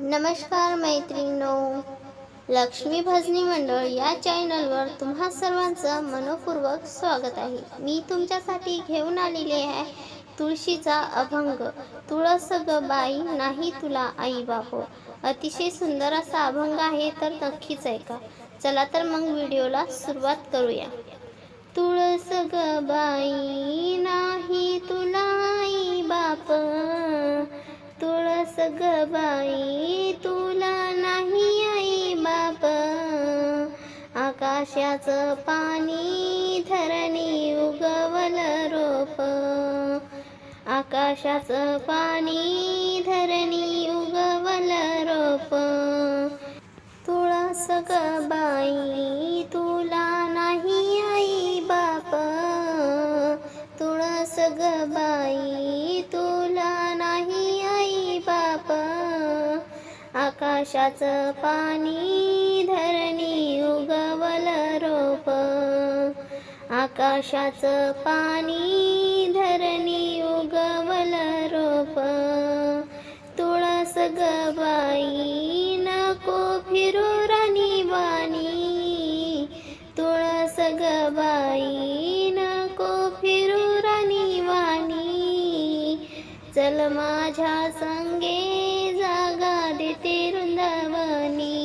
नमस्कार मैत्रिणो लक्ष्मी भजनी मंडळ या चॅनलवर तुम्हा सर्वांचं मनपूर्वक स्वागत आहे. मी तुमच्यासाठी घेऊन आलेली आहे तुळशीचा अभंग. तुळस ग बाई नाही तुला आई बापो अतिशय सुंदर असा अभंग आहे तर नक्कीच ऐका. चला तर मग व्हिडिओला सुरुवात करूया. तुळस ग बाई नाही ग बाई तुला नाही आई बाप. आकाशाचं पाणी धरणी उगवल रोप. आकाशाचं पाणी धरणी उगवल रोप. तुळस ग बाई तुला नाही आई बाप. तुळस ग बाई आकाशाचं पाणी धरणी उगवल रोप. आकाशाचं पाणी धरणी उगवल रोप. तुळस गबाई नको फिरू राणी वाणी. तुळस गबाई नको फिरू राणी वाणी. चल माझ्या संगे जागा देते वृंदावनी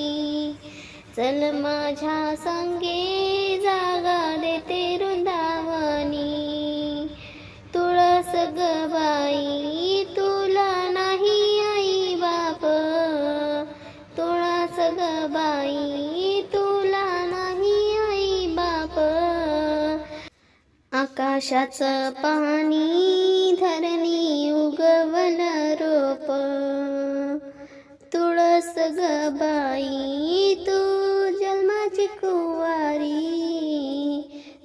चल माझ्या संगे जागा देते वृंदावनी तुळस गबाई तुला नाही आई बाप. तुळस गबाई तुला नाही आई बाप. आकाशाचं पाणी धरणी उगवलं रोप. तुळस ग बाई तू जन्माची कुवारी.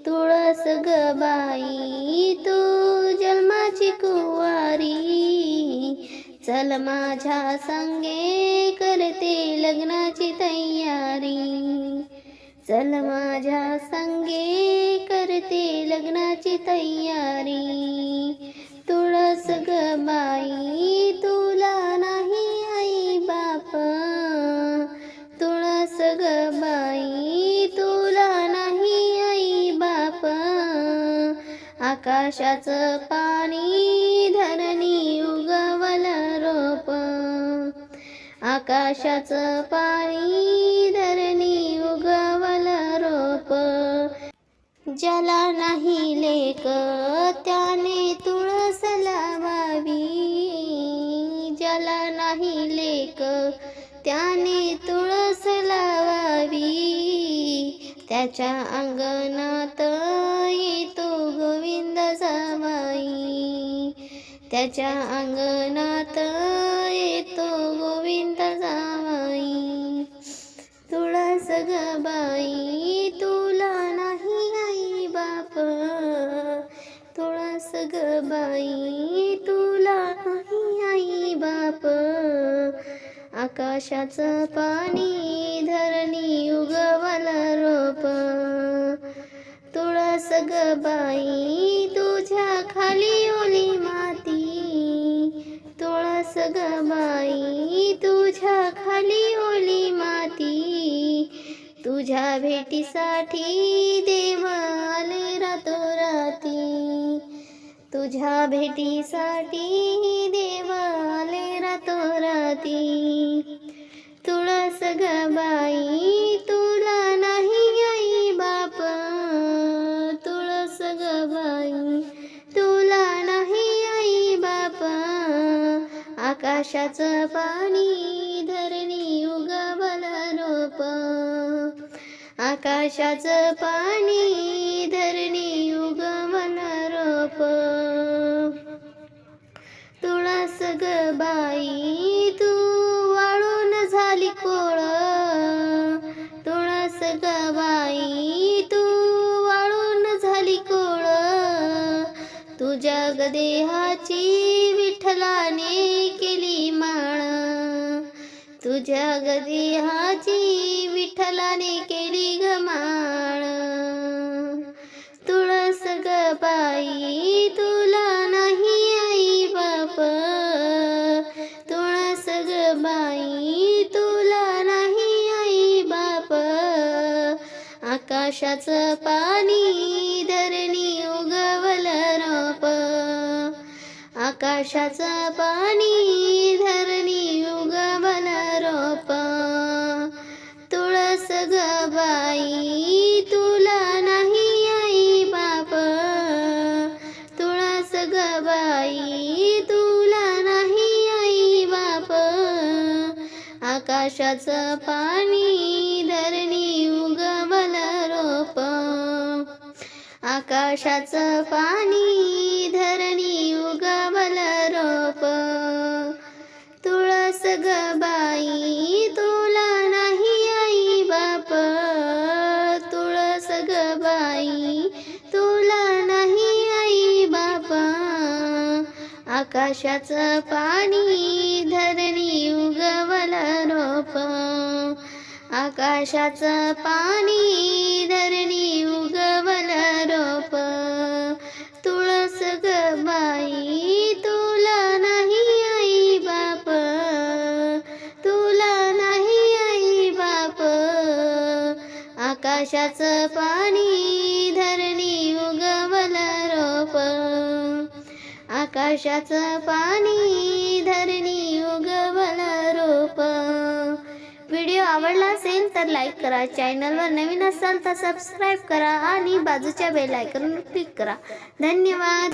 तुळस ग बाई तू जन्माची कुवारी. चल माझ्या संगे करते लग्नाची तयारी. चल माझ्या संगे करते लग्नाची तयारी. तुळस ग बाई आकाशाचं पाणी धरणी उगवल रोप. आकाशाचं पाणी धरणी उगवल रोप. ज्याला नाही लेक त्याने तुळस लावावी. ज्याला नाही लेक त्याने तुळस लावावी. त्याच्या अंगणात त्याच्या अंगणात येतो गोविंद जावाई. तुळा ग बाई तुला नाही आई बाप. तुळा ग बाई तुला नाही आई बाप. आकाशाचं पाणी धरणी उगवल रोप. तुळा ग बाई झाली ओली माती तुझ्या भेटीसाठी देव आले रातोराती. तुझ्या भेटीसाठी देव आले रातोराती. तुळस ग बाई तुला नाही आई बाप. तुळस ग बाई तुला नाही आई बाप. आकाशाचं पाणी आकाशाचं पाणी धरणी उगमन रोप तुळस ग बाई तू वाळून झाली कोळ. तुळस ग बाई तू वाळून झाली कोळ. तुझ्या ग देहाची विठ्ठलाने केली माळ. तुझ्या ग आकाशाचं पाणी धरणी उगवलं रोप. आकाशाचं पाणी धरणी उगवलं रोप. तुळस ग बाई तुला नाही आई बाप. तुळस ग बाई तुला नाही आई बाप. आकाशाचं पाणी आकाशाचं पाणी धरणी उगवल रोप. तुळस ग बाई तुला नाही आई बाप. तुळस ग बाई तुला नाही आई बाप. आकाशाचं पाणी धरणी उगवल रोप. आकाशाचं पाणी धरणी उगवल रोप. तुळस ग बाई तुला नाही आई बाप. तुला नाही आई बाप. आकाशाचं पाणी धरणी उगवल रोप. आकाशाचं पाणी धरणी तर लाईक करा. चॅनलवर नवीन असाल तर सबस्क्राईब करा आणि बाजूच्या बेल आयकॉनवर क्लिक करा. धन्यवाद.